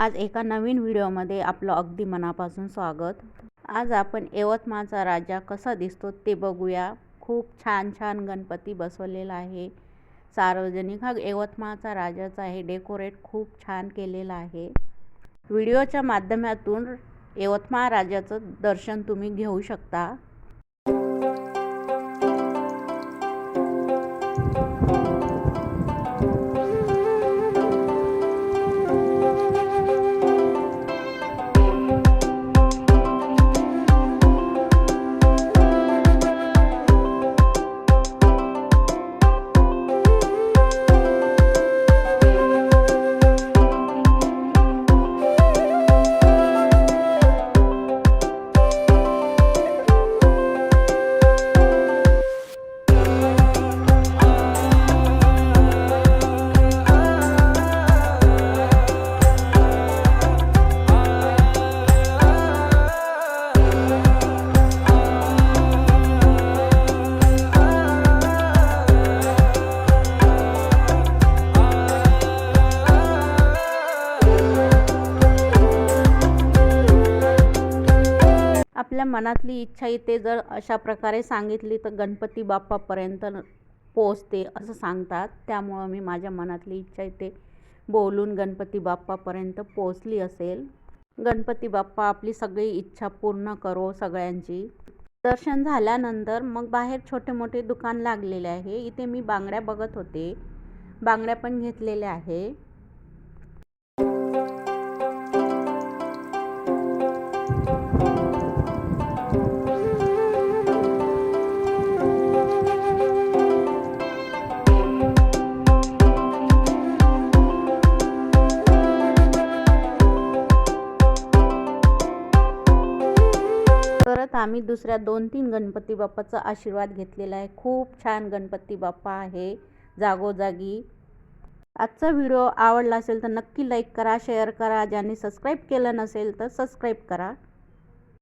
आज एका नवीन व्हिडिओमध्ये आपलं अगदी मनापासून स्वागत. आज आपण यवतमाळचा राजा कसा दिसतो ते बघूया. खूप छान छान गणपती बसवलेला आहे. सार्वजनिक हा यवतमाळचा राजाचा आहे. डेकोरेट खूप छान केलेला आहे. व्हिडिओच्या माध्यमातून यवतमाळ राजाचं दर्शन तुम्ही घेऊ शकता. आपल्या मनातली इच्छा इथे जर अशा प्रकारे सांगितली तर गणपती बाप्पापर्यंत पोचते असं सांगतात. त्यामुळं मी माझ्या मनातली इच्छा इथे बोलून गणपती बाप्पापर्यंत पोचली असेल. गणपती बाप्पा आपली सगळी इच्छा पूर्ण करो सगळ्यांची. दर्शन झाल्यानंतर मग बाहेर छोटे मोठे दुकान लागलेले आहे. इथे मी बांगड्या बघत होते. बांगड्या पण घेतलेल्या आहे. आता आम्ही दुसऱ्या दोन तीन गणपती बाप्पाचा आशीर्वाद घेतलेला आहे. खूप छान गणपती बाप्पा आहे जागोजागी. आजचा व्हिडिओ आवडला असेल तर नक्की लाईक करा शेअर करा. ज्यांनी सबस्क्राईब केलं नसेल तर सबस्क्राईब करा.